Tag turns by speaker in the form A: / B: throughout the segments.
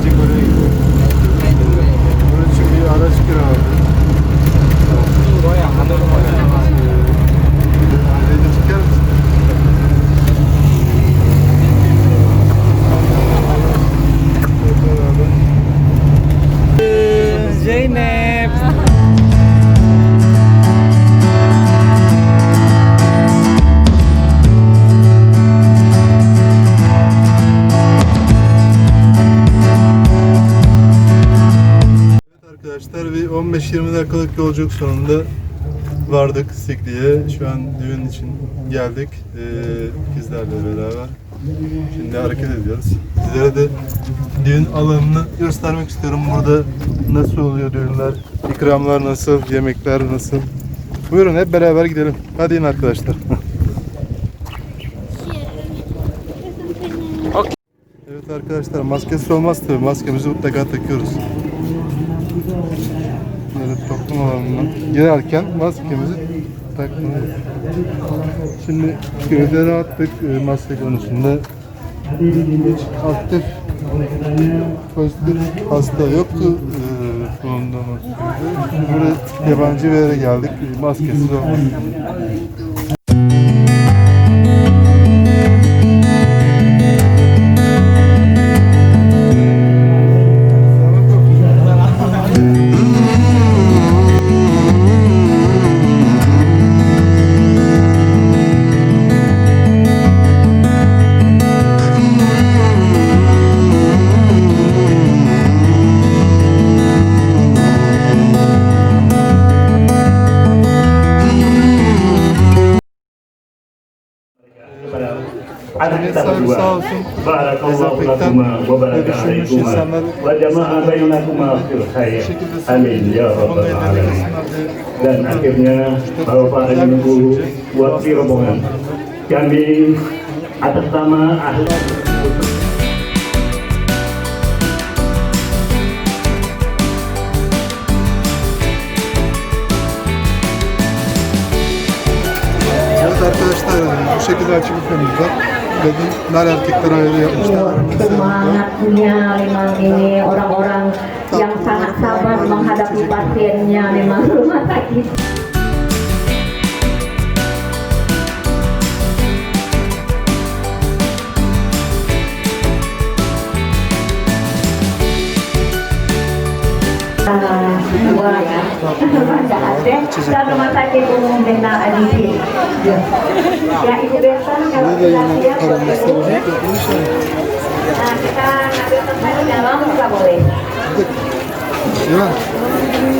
A: где говорят, Arkadaşlar bir 15-20 dakikalık yolculuk sonunda vardık Sikli'ye. Şu an düğün için geldik ee, ikizlerle beraber. Şimdi hareket ediyoruz. Sizlere de düğün alanını göstermek istiyorum. Burada nasıl oluyor düğünler, ikramlar nasıl, yemekler nasıl. Buyurun hep beraber gidelim. Hadi in arkadaşlar. evet arkadaşlar maskesiz olmaz tabii. Maskemizi mutlaka takıyoruz. Böyle toplum alanına girerken maskemizi takmalıyız. Şimdi gözleri attık e, maske konusunda. Aktif pozitif hasta yoktu e, bulunduğumuz köyde. Buraya yabancı bir yere geldik. Maskesiz olmak.
B: Anak kita
A: Sahabat
B: berdua.
A: sağ olsun.
B: Barakallahu
A: Dezenfektan
B: lakuma wa
A: ve
B: baraka
A: düşünmüş
B: alaikuma
A: insanlar
B: wa jama'a bainakuma fil khair. Amin ya rabbal alamin. Dan akhirnya Bapak Ibu Guru wakil rombongan kami atas nama ahli
A: arkadaşlar bu şekilde açılışlarımız var. Kadınlar erkekler ayrı yapmışlar.
C: semangatnya memang ini orang-orang yang sangat sabar menghadapi pasiennya memang rumah sakit semua ya. Rumah Ibu, rumah sakit umum Bena Ibu, Ya Ibu Beta kalau
A: kita
C: Ibu, kita ngambil Ibu, Ibu, boleh.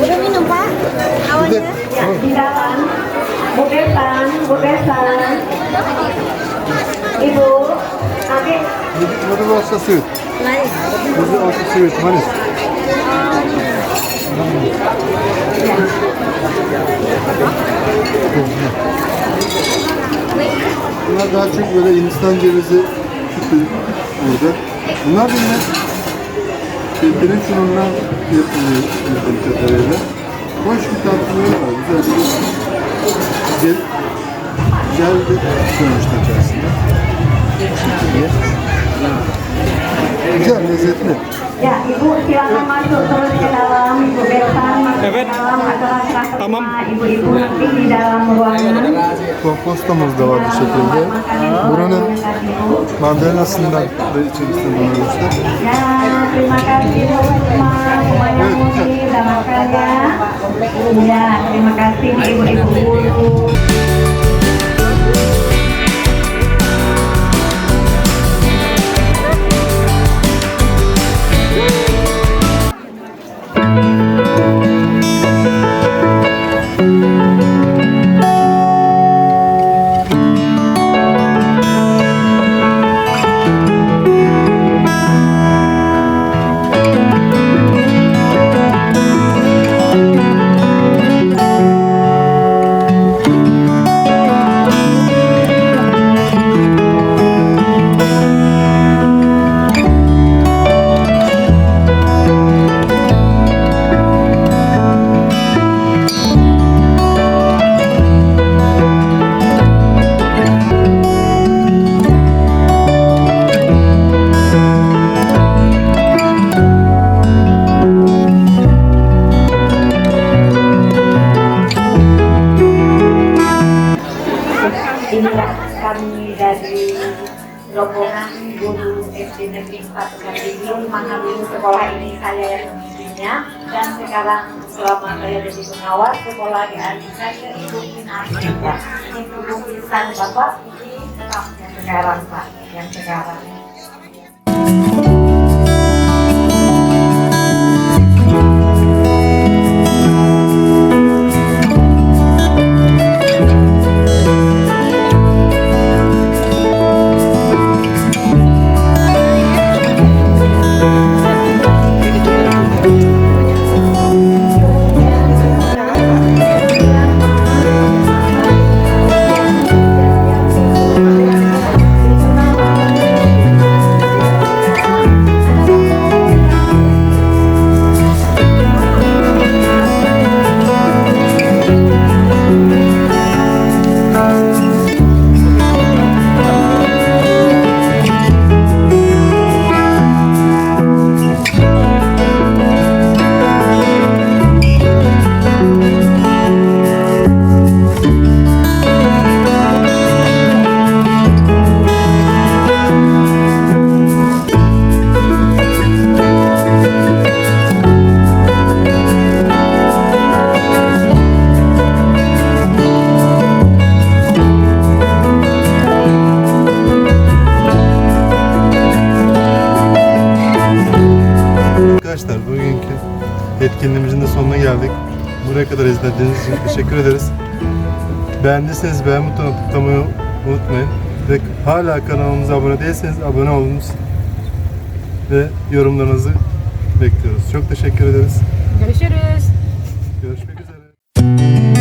D: Udah minum Pak? Awalnya?
C: Ya, ibu dalam. Ibu,
A: Ibu, Ibu, Abi. Ibu,
D: Betan,
A: Ibu, Betan. Ibu, Ibu, Bunlar daha çok böyle Hindistan cevizi sütü burada. Bunlar da yine Türkiye'nin şunundan yapılıyor bildiğim kadarıyla. Hoş bir tatlıları var. Güzel bir güzel bir sonuçta içerisinde. Güzel, lezzetli.
C: ya Ibu silakan masuk terus ke dalam. Ibu Besan masuk ke dalam masalah serah ibu-ibu nanti di dalam ruangan.
A: Kompostomuz da var bu şekilde. Buranın mandalinasından da içerisinde
C: udah makan ya. Ya, terima kasih ibu-ibu Inilah kami dari rombongan guru SD Negeri 4 Kandiyun mengambil sekolah ini saya yang memimpinnya dan sekarang selama saya jadi pengawas sekolah di saya Ibu Pinarti ya. Ibu Bapak ini sekarang Pak yang sekarang.
A: Bugünkü etkinliğimizin de sonuna geldik. Buraya kadar izlediğiniz için teşekkür ederiz. Beğendiyseniz beğen butonuna tıklamayı unutmayın. Ve hala kanalımıza abone değilseniz abone olunuz. Ve yorumlarınızı bekliyoruz. Çok teşekkür ederiz.
D: Görüşürüz.
A: Görüşmek üzere.